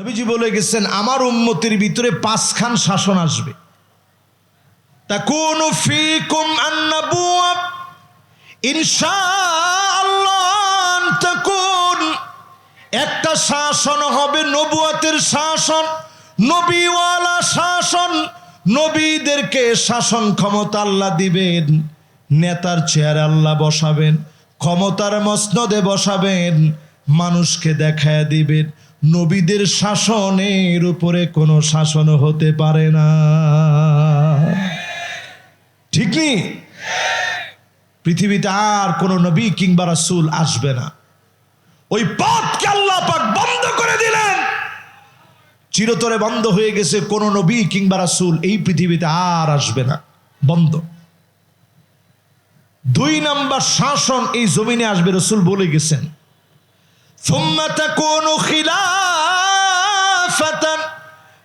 নবীজি বলে গেছেন, আমার উম্মতির ভিতরে পাঁচখান শাসন আসবে। তাকুনু ফিকুম আন্নাবুয়া ইনশাআল্লাহ তাকুন। একটা শাসন হবে নবুয়াতের শাসন, নবীওয়ালা শাসন। নবীদেরকে শাসন ক্ষমতা আল্লাহ দিবেন, নেতার চেয়ারে আল্লাহ বসাবেন, ক্ষমতার মসনদে বসাবেন, মানুষকে দেখায় দিবেন। নবীদের শাসনের উপরে কোনো শাসন হতে পারে না। ঠিক নেই পৃথিবীতে আর কোনো নবী কিংবা রাসুল আসবে না। ওই পথকে আল্লাহ পাক বন্ধ করে দিলেন। চিরতরে বন্ধ হয়ে গেছে কোন নবী কিংবা রাসূল এই পৃথিবীতে আর আসবে না। বন্ধ। দুই নাম্বার শাসন এই জমিনে আসবে, রসুল বলে গেছেন। ثم تكون خلافة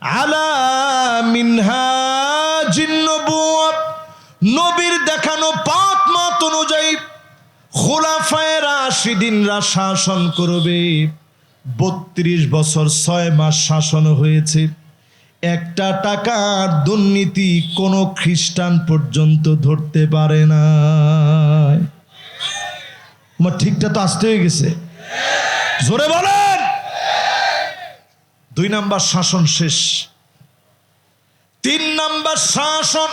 على منهاج النبوة নবীর দেখানো পথ মত অনুযায়ী খোলাফায় রাশিদিনরা শাসন করবে বত্রিশ বছর ছয় মাস শাসন হয়েছে একটা টাকার দুর্নীতি কোনো খ্রিস্টান পর্যন্ত ধরতে পারে না আমার ঠিকটা তো আসতে হয়ে গেছে জোরে বলেন। দুই নাম্বার শাসন শেষ। তিন নাম্বার শাসন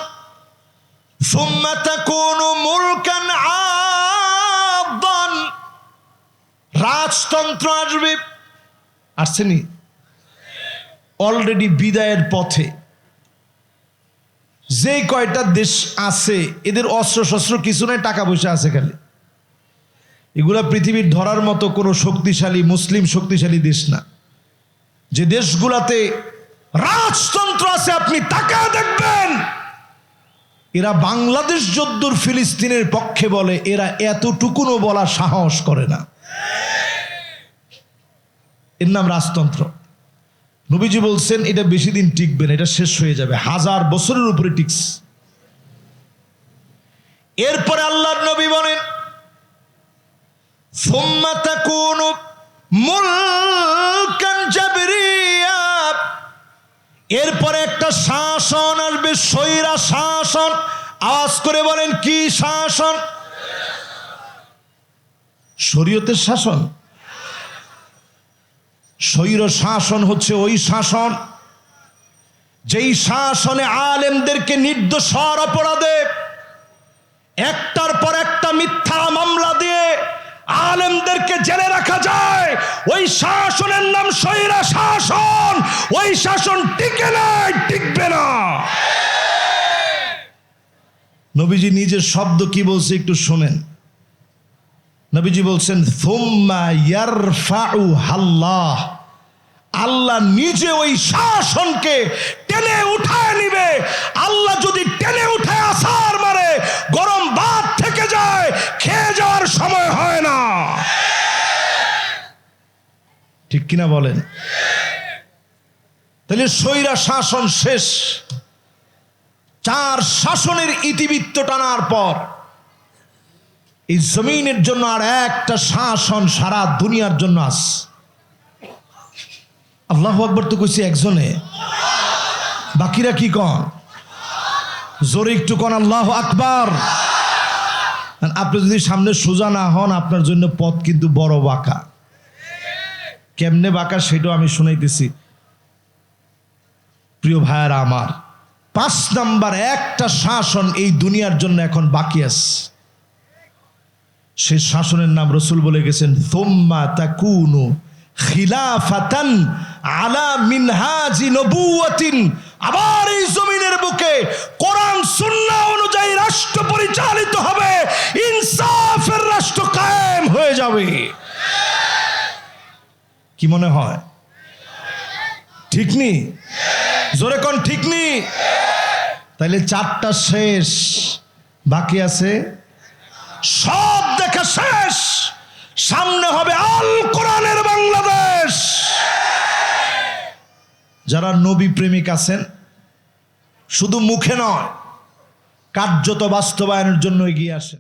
রাজতন্ত্র আসবে। আসছেনি অলরেডি বিদায়ের পথে। যে কয়টা দেশ আছে, এদের অস্ত্র শস্ত্র কিছু নাই, টাকা পয়সা আছে খালি। এগুলা পৃথিবীর ধরার মতো কোনো শক্তিশালী, মুসলিম শক্তিশালী দেশ না। যে দেশগুলাতে রাজতন্ত্র আছে, আপনি টাকা দেখবেন। এরা বাংলাদেশ যদ্দুর ফিলিস্তিনের পক্ষে বলে, এরা এতটুকুনও বলা সাহস করে না। এর নাম রাজতন্ত্র। নবীজি বলছেন, এটা বেশি দিন টিকবে না, এটা শেষ হয়ে যাবে। হাজার বছরের উপরে টিকস এরপরে আল্লাহর নবী বলেন ثم تكون ملكا جبريا এরপরে একটা শাসন আসবে সৈরা শাসন আওয়াজ করে বলেন কি শাসন শরীয়তের শাসন স্বৈর শাসন হচ্ছে ওই শাসন যেই শাসনে আলেমদেরকে নির্দোষর অপরাধে একটার পর একটা মিথ্যা মামলা দিয়ে আলেমদেরকে জেলে রাখা যায়। ওই শাসনের নাম স্বৈরা শাসন। ওই শাসন টিকে নাই, টিকবে না। নবীজি নিজের শব্দ কি বলছে একটু শোনেন। নবীজি বলছেন হাল্লাহ। আল্লাহ নিজে ওই শাসনকে টেনে উঠায় নিবে। আল্লাহ যদি টেনে উঠায় আসার মারে কিনা বলেন? তাহলে স্বৈরা শাসন শেষ। চার শাসনের ইতিবৃত্ত টানার পর এই জমিনের জন্য আর একটা শাসন সারা দুনিয়ার জন্য আস। আল্লাহ আকবর তো কইছি একজনে, বাকিরা কি কন? জোরে একটু কন, আল্লাহ আকবার। আপনি যদি সামনে সোজা না হন, আপনার জন্য পথ কিন্তু বড় বাঁকা। কেমনে বাঁকা সেটাও আমি শুনাইতেছি। প্রিয় ভাইয়ারা আমার, পাঁচ নাম্বার একটা শাসন এই দুনিয়ার জন্য এখন বাকি আছে। সে শাসনের নাম রসুল বলে গেছেন তোম্মা তাকুনু খিলাফাতান আলা মিনহাজি নবুয়াতিন আবার এই জমিনের বুকে কোরআন সুন্নাহ অনুযায়ী রাষ্ট্র পরিচালিত হবে, ইনসাফের রাষ্ট্র কায়েম হয়ে যাবে। কি মনে হয়? ঠিক নি? জোরে কোন ঠিক নি? তাইলে চারটা শেষ। বাকি আছে? সব দেখা শেষ। সামনে হবে আল কোরআনের বাংলাদেশ। যারা নবী প্রেমিক আছেন, শুধু মুখে নয়, কার্যত বাস্তবায়নের জন্য এগিয়ে আসেন।